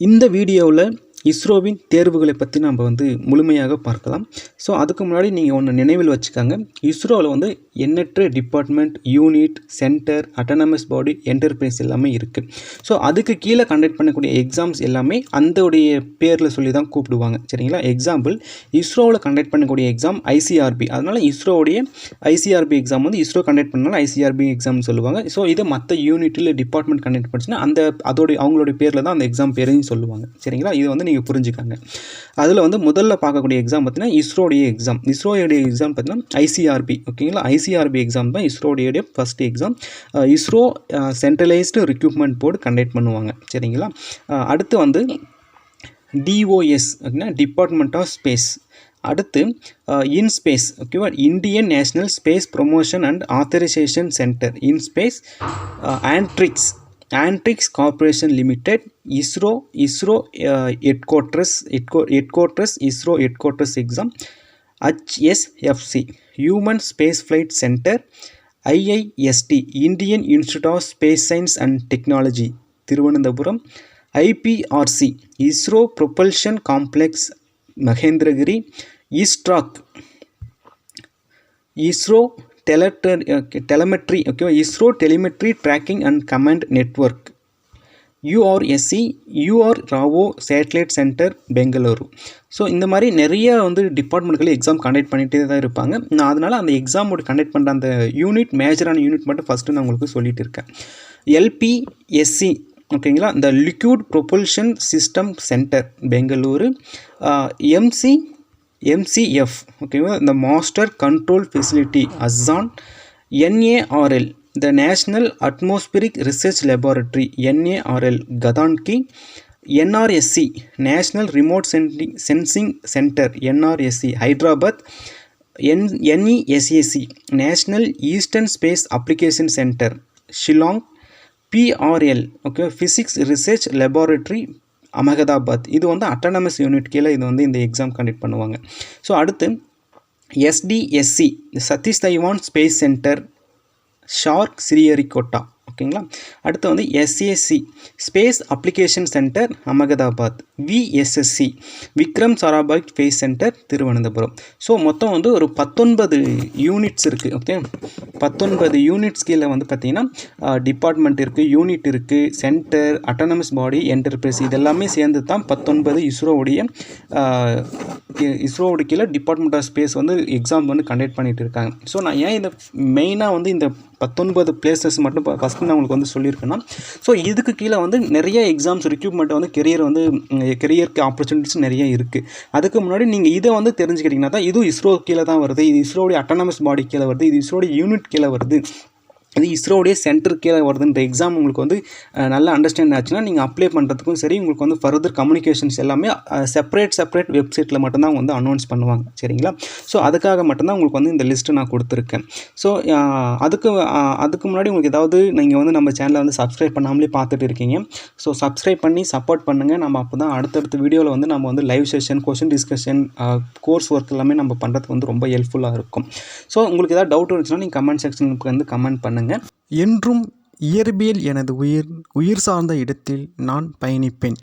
இந்த வீடியோவில் இஸ்ரோவின் தேர்வுகளை பற்றி நம்ம வந்து முழுமையாக பார்க்கலாம். ஸோ அதுக்கு முன்னாடி நீங்கள் ஒன்று நினைவில் வச்சுக்காங்க. இஸ்ரோவில் வந்து எண்ணற்ற department unit centre autonomous body enterprise எல்லாமே இருக்குது ஸோ அதுக்கு கீழே கண்டக்ட் பண்ணக்கூடிய எக்ஸாம்ஸ் எல்லாமே அந்தோடைய பேரில் சொல்லி தான் கூப்பிடுவாங்க. சரிங்களா? எக்ஸாம்பிள் இஸ்ரோவில் கண்டக்ட் பண்ணக்கூடிய எக்ஸாம் ஐசிஆர்பி அதனால் இஸ்ரோவுடைய ஐசிஆர்பி எக்ஸாம் வந்து இஸ்ரோ கண்டக்ட் பண்ணாலும் ஐசிஆர்பி எக்ஸாம்னு சொல்லுவாங்க. ஸோ இதை மற்ற யூனிட்டில் டிபார்ட்மெண்ட் கண்டக்ட் பண்ணுச்சுன்னா அந்த அதோடைய அவங்களுடைய பேரில் தான் அந்த எக்ஸாம் பேரையும் சொல்லுவாங்க. சரிங்களா? இது வந்து நீங்கள் புரிஞ்சுக்காங்க. அதில் வந்து முதல்ல பார்க்கக்கூடிய எக்ஸாம் பார்த்தீங்கன்னா இஸ்ரோடைய எக்ஸாம் இஸ்ரோடைய எக்ஸாம் பார்த்தீங்கன்னா ஐசிஆர்பி ஓகேங்களா ஐசிஆர்பி எக்ஸாம் தான் இஸ்ரோடைய first exam ISRO centralised recruitment board conduct பண்ணுவாங்க. சரிங்களா? அடுத்து வந்து டிஓஎஸ் ஓகேங்களா டிபார்ட்மெண்ட் ஆஃப் ஸ்பேஸ் அடுத்து இன் ஸ்பேஸ் ஓகேவா Indian national space promotion and authorisation centre in space Antrix Antrix corporation limited ISRO ISRO headquarters headquarters ISRO headquarters exam HSFC human space flight centre IIST Indian institute of space science and technology Thiruvananthapuram IPRC ISRO propulsion complex Mahendragiri ISTRAC ISRO டெலட்டர் telemetry ஓகேவா ISRO telemetry tracking and command network URSC UR Rao satellite centre Bengaluru so இந்த மாதிரி நிறைய வந்து டிபார்ட்மெண்ட்கள் exam conduct பண்ணிகிட்டே தான் இருப்பாங்க. நான் அதனால் அந்த எக்ஸாமோட கண்டக்ட் பண்ணுற அந்த யூனிட் மேஜரான யூனிட் மட்டும் ஃபஸ்ட்டு நான் உங்களுக்கு சொல்லிட்டு இருக்கேன். எல்பிஎஸ்சி ஓகேங்களா? இந்த Liquid Propulsion System Centre Bengaluru MC MCF ஓகேவா இந்த master control facility அஸ்ஸான் NARL the national atmospheric research laboratory NARL Gadanki NRSC national remote sending sensing centre NRSC Hyderabad N NESAC national eastern space application centre Shillong PRL okay physics research laboratory Ahmedabad. இது வந்து autonomous unit கீழே இது வந்து இந்த exam conduct பண்ணுவாங்க. So அடுத்து SDSC Satish Dhawan space centre SHAR Sriharikota ஓகேங்களா அடுத்து வந்து SAC Space Application Centre Ahmedabad. VSSC Vikram Sarabhai Space Centre Thiruvananthapuram. So மொத்தம் வந்து ஒரு பத்தொன்பது யூனிட்ஸ் இருக்குது ஓகே பத்தொன்பது யூனிட்ஸ் கீழே வந்து பார்த்திங்கன்னா டிபார்ட்மெண்ட் இருக்குது யூனிட் இருக்குது சென்டர் அட்டானமஸ் பாடி என்டர்பிரைஸ் இதெல்லாமே சேர்ந்து தான் பத்தொன்பது இஸ்ரோவுடைய இஸ்ரோவோட கீழே டிபார்ட்மெண்ட் ஆஃப் ஸ்பேஸ் வந்து எக்ஸாம் வந்து கண்டக்ட் பண்ணிகிட்டு இருக்காங்க. ஸோ நான் ஏன் இந்த மெயினாக வந்து இந்த பத்தொன்பது பிளேசஸ் மட்டும் ஃபஸ்ட்டு நான் உங்களுக்கு வந்து சொல்லியிருக்கேன்னா ஸோ இதுக்கு கீழே வந்து நிறைய எக்ஸாம்ஸ் ரிக்ரூட்மெண்ட் வந்து கெரியர் வந்து கெரியருக்கு ஆப்பர்ச்சுனிட்டிஸ் நிறைய இருக்குது அதுக்கு முன்னாடி நீங்கள் இதை வந்து தெரிஞ்சுக்கிட்டிங்கன்னா தான் இதுவும் இஸ்ரோ கீழே தான் வருது. இது இஸ்ரோடைய அட்டானமஸ் பாடி கீழே வருது. இது இஸ்ரோடைய யூனிட் கீழே வருது. இது இஸ்ரோடைய சென்டர் கீழே வருதுன்ற எக்ஸாம் உங்களுக்கு வந்து நல்லா அண்டர்ஸ்டாண்ட் ஆச்சுன்னா நீங்கள் அப்ளை பண்ணுறதுக்கும் சரி உங்களுக்கு வந்து ஃபர்தர் கம்யூனிகேஷன்ஸ் எல்லாமே செப்பரேட் செப்பரேட் வெப்சைட்டில் மட்டும்தான் வந்து அனௌன்ஸ் பண்ணுவாங்க. சரிங்களா? ஸோ அதுக்காக மட்டும்தான் உங்களுக்கு வந்து இந்த லிஸ்ட்டு நான் கொடுத்துருக்கேன். ஸோ அதுக்கு அதுக்கு முன்னாடி உங்களுக்கு ஏதாவது நீங்கள் வந்து நம்ம சேனலை வந்து சப்ஸ்கிரைப் பண்ணாமலே பார்த்துட்டு இருக்கீங்க. ஸோ சப்ஸ்கிரைப் பண்ணி சப்போர்ட் பண்ணுங்கள் நம்ம அப்போ தான் அடுத்தடுத்த வீடியோவில் வந்து நம்ம வந்து live session question discussion course work எல்லாமே நம்ம பண்ணுறதுக்கு வந்து ரொம்ப ஹெல்ப்ஃபுல்லாக இருக்கும். ஸோ உங்களுக்கு ஏதாவது டவுட் இருந்துச்சுன்னா நீங்கள் கமெண்ட் செக்ஷனுக்கு வந்து கமெண்ட் பண்ணுங்கள் என்றும் இயற்பியல் எனது உயிர் உயிர் சார்ந்த இடத்தில் நான் பயணிப்பேன்.